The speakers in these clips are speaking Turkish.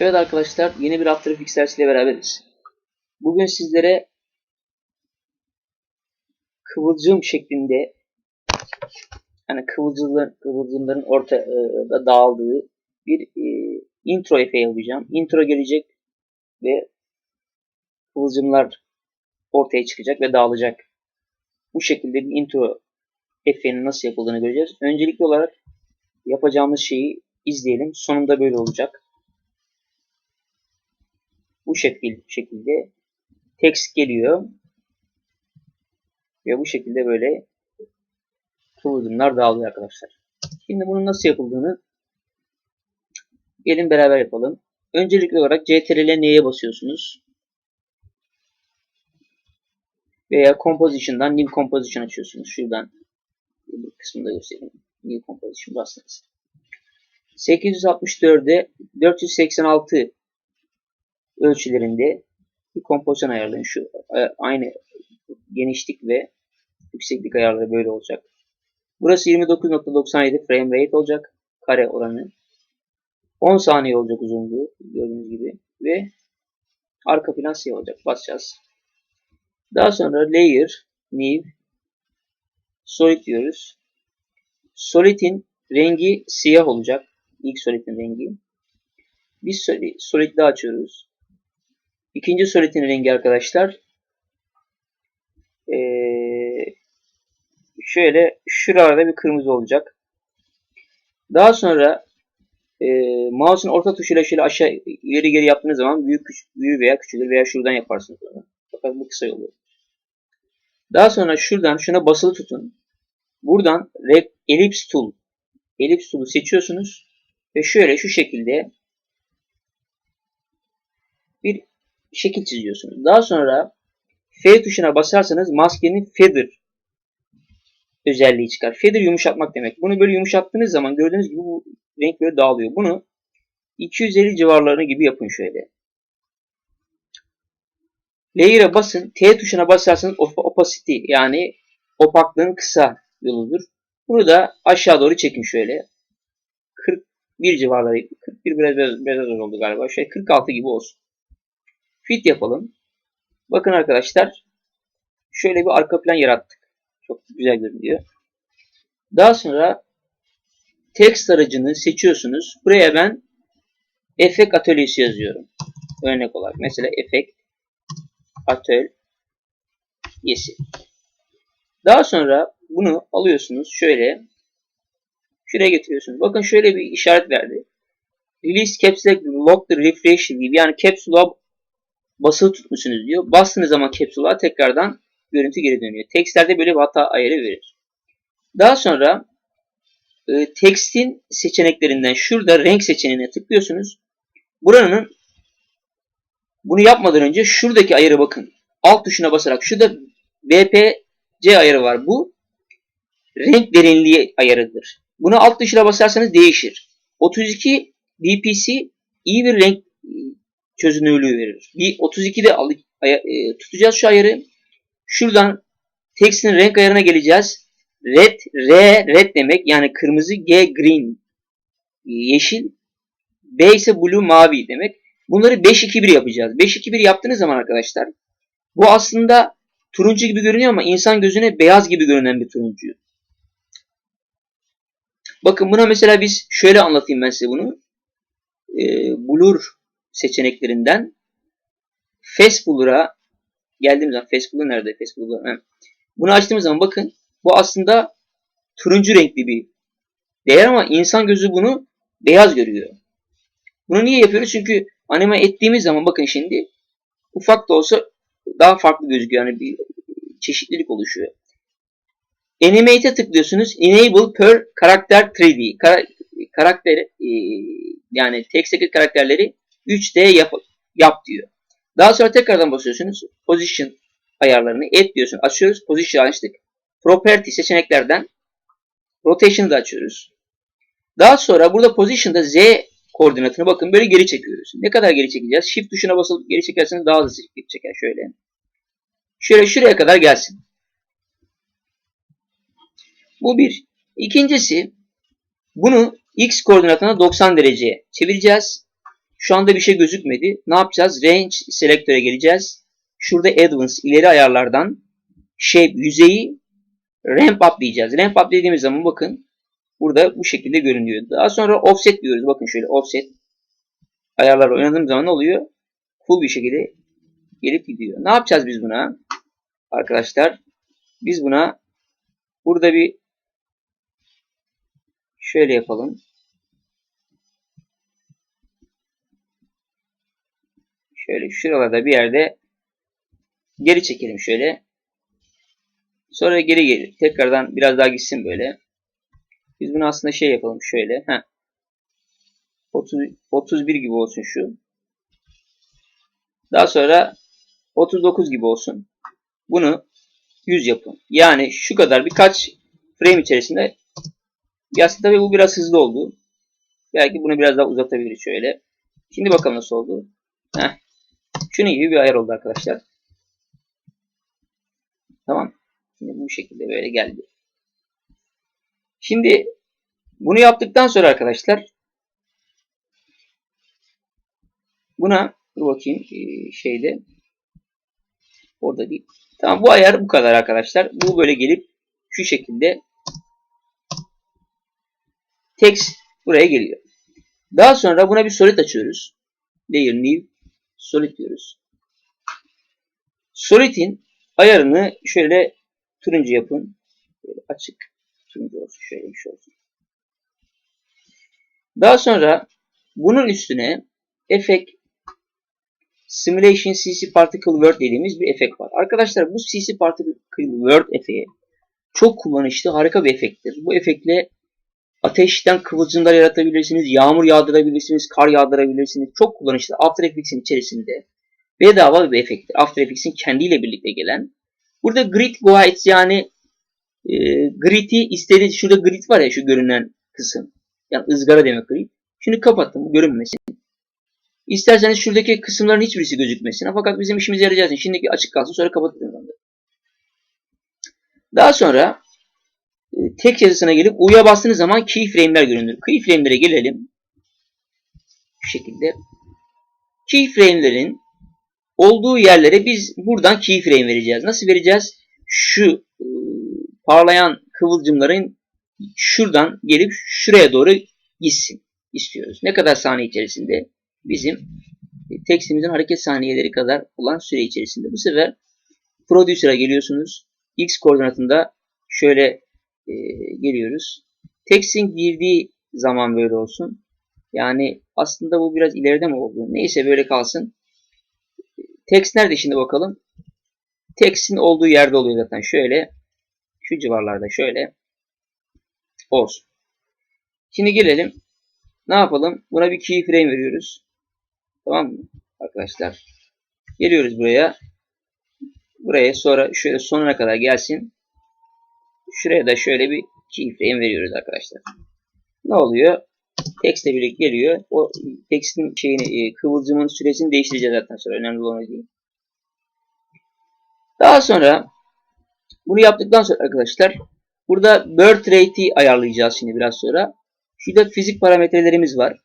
Evet arkadaşlar yeni bir After Effects dersiyle beraberiz. Bugün sizlere kıvılcım şeklinde hani kıvılcımların, kıvılcımların ortada dağıldığı bir e, intro efeyi yapacağım. Intro gelecek ve kıvılcımlar ortaya çıkacak ve dağılacak. Bu şekilde bir intro efeğinin nasıl yapıldığını göreceğiz. Öncelikli olarak yapacağımız şeyi izleyelim. Sonunda böyle olacak bu şekil, şekilde text geliyor. Ve bu şekilde böyle kıvılcımlar dağılıyor arkadaşlar. Şimdi bunun nasıl yapıldığını gelin beraber yapalım. Öncelikli olarak CTRL N'ye basıyorsunuz. Veya Composition'dan New Composition açıyorsunuz. Şuradan bir kısmında göstereyim. New Composition bastınız. 864'e 486 ölçülerinde bir kompozisyon ayarlayın. Şu e, aynı genişlik ve yükseklik ayarları böyle olacak. Burası 29.97 frame rate olacak. Kare oranı. 10 saniye olacak uzunluğu gördüğünüz gibi. Ve arka plan siyah olacak. Basacağız. Daha sonra layer, new, solid diyoruz. Solid'in rengi siyah olacak. İlk solid'in rengi. Biz solid daha açıyoruz. İkinci solidin rengi arkadaşlar ee, şöyle şuralarda bir kırmızı olacak. Daha sonra e, mouse'un orta tuşuyla şöyle aşağı ileri geri yaptığınız zaman büyük büyür veya küçülür veya şuradan yaparsınız. Fakat bu kısa yolu. Daha sonra şuradan şuna basılı tutun. Buradan ellipse tool ellipse tool'u seçiyorsunuz ve şöyle şu şekilde bir şekil çiziyorsunuz. Daha sonra F tuşuna basarsanız maskenin feather özelliği çıkar. Feather yumuşatmak demek. Bunu böyle yumuşattığınız zaman gördüğünüz gibi bu renk böyle dağılıyor. Bunu 250 civarlarını gibi yapın şöyle. Layer'a basın. T tuşuna basarsanız opacity yani opaklığın kısa yoludur. Bunu da aşağı doğru çekin şöyle. 41 civarları. 41 biraz, biraz, biraz az oldu galiba. Şöyle 46 gibi olsun fit yapalım. Bakın arkadaşlar şöyle bir arka plan yarattık. Çok güzel görünüyor. Daha sonra text aracını seçiyorsunuz. Buraya ben efekt atölyesi yazıyorum. Örnek olarak. Mesela efekt atölyesi. Daha sonra bunu alıyorsunuz. Şöyle şuraya getiriyorsunuz. Bakın şöyle bir işaret verdi. Release caps lock the refresh gibi yani caps lock basılı tutmuşsunuz diyor. Bastığınız zaman capsule'a tekrardan görüntü geri dönüyor. Tekstlerde böyle bir hata ayarı verir. Daha sonra e, tekstin seçeneklerinden şurada renk seçeneğine tıklıyorsunuz. Buranın bunu yapmadan önce şuradaki ayarı bakın. Alt tuşuna basarak şurada BPC ayarı var. Bu renk derinliği ayarıdır. Bunu alt tuşuna basarsanız değişir. 32 DPC iyi bir renk çözünürlüğü verir. Bir 32'de al, e, tutacağız şu ayarı. Şuradan tekstin renk ayarına geleceğiz. Red, R, red demek. Yani kırmızı, G, green, yeşil. B ise blue, mavi demek. Bunları 5-2-1 yapacağız. 5-2-1 yaptığınız zaman arkadaşlar bu aslında turuncu gibi görünüyor ama insan gözüne beyaz gibi görünen bir turuncu. Bakın buna mesela biz şöyle anlatayım ben size bunu. Ee, blur seçeneklerinden Facebook'a geldiğimiz zaman Facebook'u nerede? Facebook'u Bunu açtığımız zaman bakın bu aslında turuncu renkli bir değer ama insan gözü bunu beyaz görüyor. Bunu niye yapıyoruz? Çünkü anime ettiğimiz zaman bakın şimdi ufak da olsa daha farklı gözüküyor. Yani bir çeşitlilik oluşuyor. Animate'e tıklıyorsunuz. Enable per karakter 3D. Kar karakter e, yani tekstdeki karakterleri 3D yap, yap diyor. Daha sonra tekrardan basıyorsunuz. Position ayarlarını et diyorsun. Açıyoruz. Position açtık. Property seçeneklerden Rotation'ı da açıyoruz. Daha sonra burada Position'da Z koordinatını bakın böyle geri çekiyoruz. Ne kadar geri çekeceğiz? Shift tuşuna basıp geri çekerseniz daha hızlı çeker şöyle. Şöyle şuraya kadar gelsin. Bu bir. İkincisi bunu X koordinatına 90 dereceye çevireceğiz. Şu anda bir şey gözükmedi. Ne yapacağız? Range Selector'a geleceğiz. Şurada Advanced ileri ayarlardan Shape yüzeyi Ramp Up diyeceğiz. Ramp Up dediğimiz zaman bakın burada bu şekilde görünüyor. Daha sonra Offset diyoruz. Bakın şöyle Offset ayarlarla oynadığım zaman ne oluyor? Full bir şekilde gelip gidiyor. Ne yapacağız biz buna? Arkadaşlar biz buna burada bir şöyle yapalım. Şöyle şuralarda bir yerde geri çekelim şöyle. Sonra geri gelir. Tekrardan biraz daha gitsin böyle. Biz bunu aslında şey yapalım şöyle. Heh. 30, 31 gibi olsun şu. Daha sonra 39 gibi olsun. Bunu 100 yapın. Yani şu kadar birkaç frame içerisinde aslında tabii bu biraz hızlı oldu. Belki bunu biraz daha uzatabiliriz şöyle. Şimdi bakalım nasıl oldu. Heh. Şunun gibi bir ayar oldu arkadaşlar. Tamam. Şimdi bu şekilde böyle geldi. Şimdi bunu yaptıktan sonra arkadaşlar buna dur bakayım şeyde orada değil. Tamam bu ayar bu kadar arkadaşlar. Bu böyle gelip şu şekilde text buraya geliyor. Daha sonra buna bir solid açıyoruz. Layer new solid diyoruz. Solid'in ayarını şöyle turuncu yapın. Böyle açık turuncu olsun. Şöyle bir şey olsun. Daha sonra bunun üstüne efekt Simulation CC Particle Word dediğimiz bir efekt var. Arkadaşlar bu CC Particle Word efeği çok kullanışlı, harika bir efekttir. Bu efektle ateşten kıvılcımlar yaratabilirsiniz, yağmur yağdırabilirsiniz, kar yağdırabilirsiniz. Çok kullanışlı. After Effects'in içerisinde bedava bir efekttir. After Effects'in kendiyle birlikte gelen. Burada grid guides yani e, grid'i istediğiniz şurada grid var ya şu görünen kısım. Yani ızgara demek grid. Şunu kapattım görünmesin. İsterseniz şuradaki kısımların hiçbirisi gözükmesin. Fakat bizim işimize yarayacak. Şimdiki açık kalsın sonra kapatırım. Daha sonra tek yazısına gelip U'ya bastığınız zaman keyframe'ler görünür. Keyframe'lere gelelim. Bu şekilde. Keyframe'lerin olduğu yerlere biz buradan keyframe vereceğiz. Nasıl vereceğiz? Şu e, parlayan kıvılcımların şuradan gelip şuraya doğru gitsin istiyoruz. Ne kadar saniye içerisinde? Bizim tekstimizin hareket saniyeleri kadar olan süre içerisinde. Bu sefer Producer'a geliyorsunuz. X koordinatında şöyle e, geliyoruz. Tekstin girdiği zaman böyle olsun. Yani aslında bu biraz ileride mi oldu? Neyse böyle kalsın. Text nerede şimdi bakalım. Text'in olduğu yerde oluyor zaten. Şöyle şu civarlarda şöyle olsun. Şimdi gelelim. Ne yapalım? Buna bir keyframe veriyoruz. Tamam mı arkadaşlar? Geliyoruz buraya. Buraya sonra şöyle sonuna kadar gelsin. Şuraya da şöyle bir keyframe veriyoruz arkadaşlar. Ne oluyor? Text ile birlikte geliyor. O text'in şeyini, e, kıvılcımın süresini değiştireceğiz zaten sonra. Önemli olan değil. Daha sonra bunu yaptıktan sonra arkadaşlar burada birth rate'i ayarlayacağız şimdi biraz sonra. Şurada fizik parametrelerimiz var.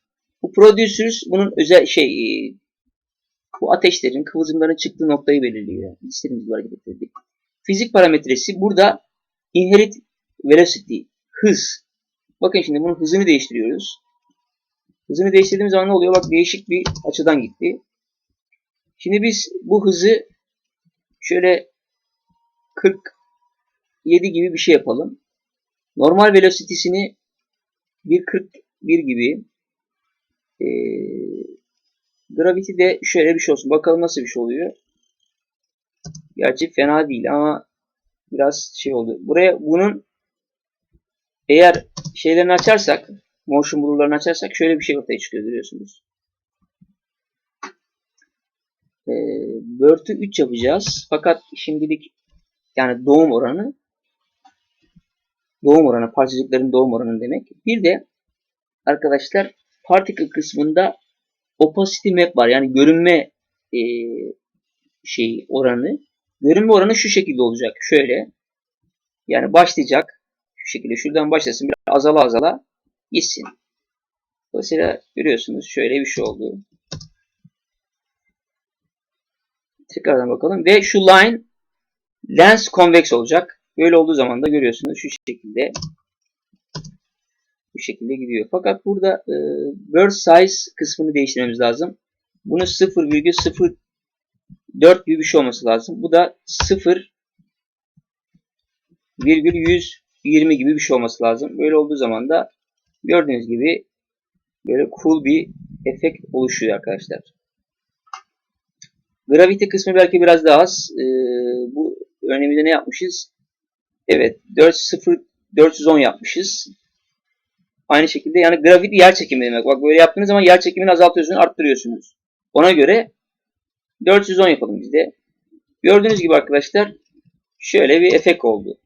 Bu producers bunun özel şey e, bu ateşlerin kıvılcımların çıktığı noktayı belirliyor. İstediğimiz hareket ettirdik. Fizik parametresi burada inherit velocity hız. Bakın şimdi bunun hızını değiştiriyoruz. Hızını değiştirdiğimiz zaman ne oluyor? Bak değişik bir açıdan gitti. Şimdi biz bu hızı şöyle 47 gibi bir şey yapalım. Normal velocity'sini 1.41 gibi e, gravity de şöyle bir şey olsun. Bakalım nasıl bir şey oluyor. Gerçi fena değil ama biraz şey oldu. Buraya bunun eğer şeylerini açarsak motion blur'larını açarsak şöyle bir şey ortaya çıkıyor görüyorsunuz. E, Bört'ü 3 yapacağız. Fakat şimdilik yani doğum oranı doğum oranı parçacıkların doğum oranı demek. Bir de arkadaşlar particle kısmında opacity map var. Yani görünme e, şey oranı. Görünme oranı şu şekilde olacak. Şöyle. Yani başlayacak. Şu şekilde şuradan başlasın. Biraz azala azala gitsin. Dolayısıyla görüyorsunuz şöyle bir şey oldu. Tekrardan bakalım. Ve şu line lens konveks olacak. Böyle olduğu zaman da görüyorsunuz şu şekilde bu şekilde gidiyor. Fakat burada e, bird size kısmını değiştirmemiz lazım. Bunu 0,0 0,04 gibi bir şey olması lazım. Bu da 0,120 gibi bir şey olması lazım. Böyle olduğu zaman da gördüğünüz gibi böyle cool bir efekt oluşuyor arkadaşlar. Gravity kısmı belki biraz daha az. Ee, bu örneğimizde ne yapmışız? Evet 4.0 410 yapmışız. Aynı şekilde yani gravity yer çekimi demek. Bak böyle yaptığınız zaman yer çekimini azaltıyorsunuz, arttırıyorsunuz. Ona göre 410 yapalım biz de. Gördüğünüz gibi arkadaşlar şöyle bir efekt oldu.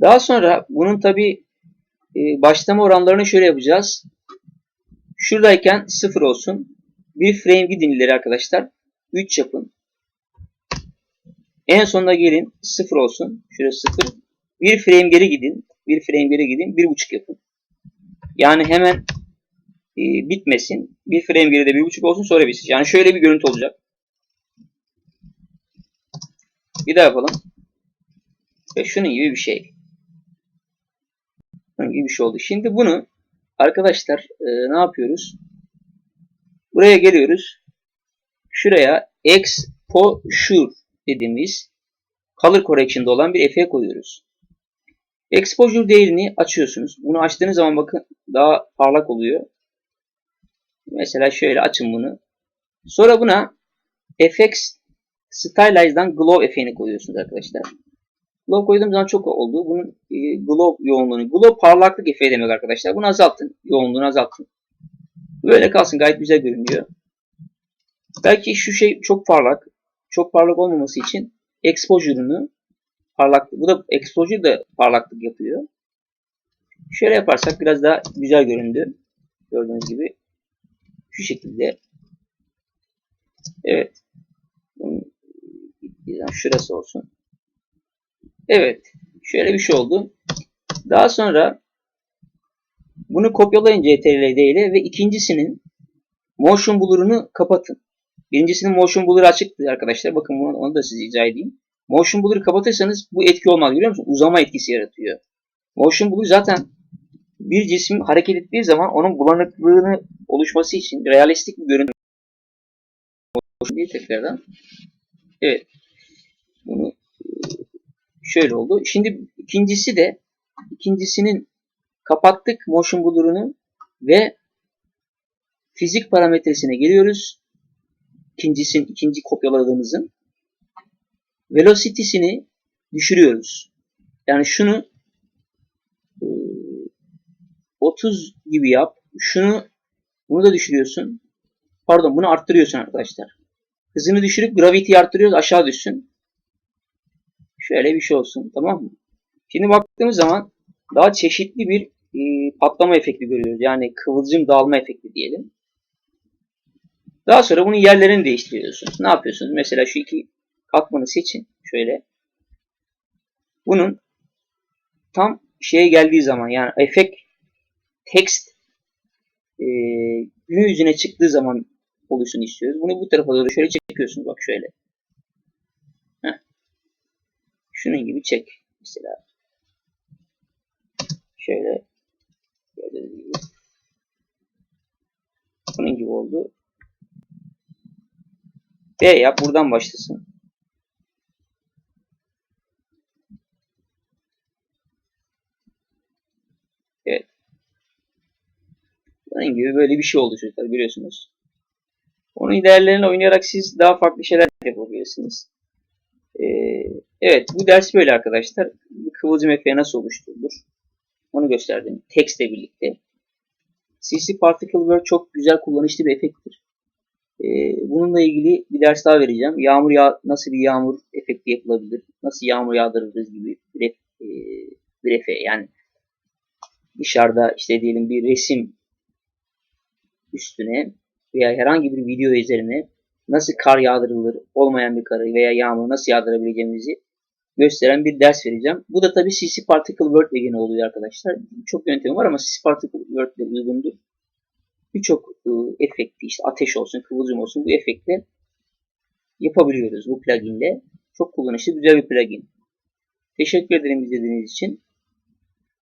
Daha sonra bunun tabi başlama oranlarını şöyle yapacağız. Şuradayken 0 olsun. Bir frame gidin ileri arkadaşlar. 3 yapın. En sonuna gelin 0 olsun. Şurası 0. Bir frame geri gidin. Bir frame geri gidin. 1.5 yapın. Yani hemen e, bitmesin. Bir frame geride 1.5 olsun sonra bitsin. Yani şöyle bir görüntü olacak. Bir daha yapalım. Ve şunun gibi bir şey. Bunun gibi bir şey oldu. Şimdi bunu arkadaşlar e, ne yapıyoruz? Buraya geliyoruz. Şuraya exposure dediğimiz color correction'da olan bir efe koyuyoruz. Exposure değerini açıyorsunuz. Bunu açtığınız zaman bakın daha parlak oluyor. Mesela şöyle açın bunu. Sonra buna FX Stylize'dan Glow efektini koyuyorsunuz arkadaşlar. Glow koyduğum zaman çok oldu. Bunun e, Glow yoğunluğunu. Glow parlaklık efeği demek arkadaşlar. Bunu azaltın. Yoğunluğunu azaltın. Böyle kalsın. Gayet güzel görünüyor. Belki şu şey çok parlak. Çok parlak olmaması için exposure'unu parlaklık. Bu da exposure da parlaklık yapıyor. Şöyle yaparsak biraz daha güzel göründü. Gördüğünüz gibi. Şu şekilde. Evet. Şurası olsun. Evet. Şöyle bir şey oldu. Daha sonra bunu kopyalayın CTRL-D ile ve ikincisinin motion blur'unu kapatın. Birincisinin motion blur'ı açıktı arkadaşlar. Bakın bunu, onu da size izah edeyim. Motion blur'ı kapatırsanız bu etki olmaz biliyor musunuz? Uzama etkisi yaratıyor. Motion blur zaten bir cisim hareket ettiği zaman onun bulanıklığını oluşması için realistik bir görüntü diye tekrardan. Evet. Bunu şöyle oldu. Şimdi ikincisi de ikincisinin kapattık motion blur'unu ve fizik parametresine geliyoruz. İkincisinin ikinci kopyaladığımızın velocity'sini düşürüyoruz. Yani şunu 30 gibi yap. Şunu bunu da düşürüyorsun. Pardon bunu arttırıyorsun arkadaşlar. Hızını düşürüp gravity'yi arttırıyoruz aşağı düşsün. Şöyle bir şey olsun tamam mı? Şimdi baktığımız zaman daha çeşitli bir e, patlama efekti görüyoruz. Yani kıvılcım dağılma efekti diyelim. Daha sonra bunun yerlerini değiştiriyorsunuz. Ne yapıyorsunuz? Mesela şu iki katmanı seçin. Şöyle. Bunun tam şeye geldiği zaman yani efekt text e, gün yüzüne çıktığı zaman oluşsun istiyoruz. Bunu bu tarafa doğru şöyle çekiyorsunuz. Bak şöyle. Heh. Şunun gibi çek. Mesela. Şöyle. Gördüğünüz gibi. Bunun gibi oldu. B yap. Buradan başlasın. Evet. Bunun gibi böyle bir şey oldu çocuklar görüyorsunuz. Onun değerlerini oynayarak siz daha farklı şeyler yapabilirsiniz. Ee, evet bu ders böyle arkadaşlar. Kıvılcım efeği nasıl oluşturulur? Onu gösterdim. Tekstle birlikte. CC Particle Word çok güzel kullanışlı bir efekttir. Ee, bununla ilgili bir ders daha vereceğim. Yağmur yağ nasıl bir yağmur efekti yapılabilir? Nasıl yağmur yağdırırız gibi bir, e, bir efe. Yani dışarıda işte diyelim bir resim üstüne veya herhangi bir video üzerine nasıl kar yağdırılır, olmayan bir karı veya yağmur nasıl yağdırabileceğimizi gösteren bir ders vereceğim. Bu da tabii CC Particle Word ile oluyor arkadaşlar. Çok yöntemi var ama CC Particle Word ile uygundur. birçok e, efekti işte ateş olsun, kıvılcım olsun bu efektle yapabiliyoruz bu pluginle. Çok kullanışlı, güzel bir plugin. Teşekkür ederim izlediğiniz için.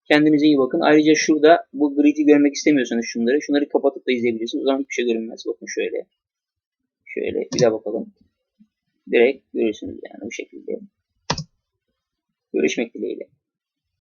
Kendinize iyi bakın. Ayrıca şurada bu grid'i görmek istemiyorsanız şunları, şunları kapatıp da izleyebilirsiniz. O zaman hiçbir şey görünmez. Bakın şöyle. Şöyle bir daha bakalım. Direkt görürsünüz yani bu şekilde. Görüşmek dileğiyle.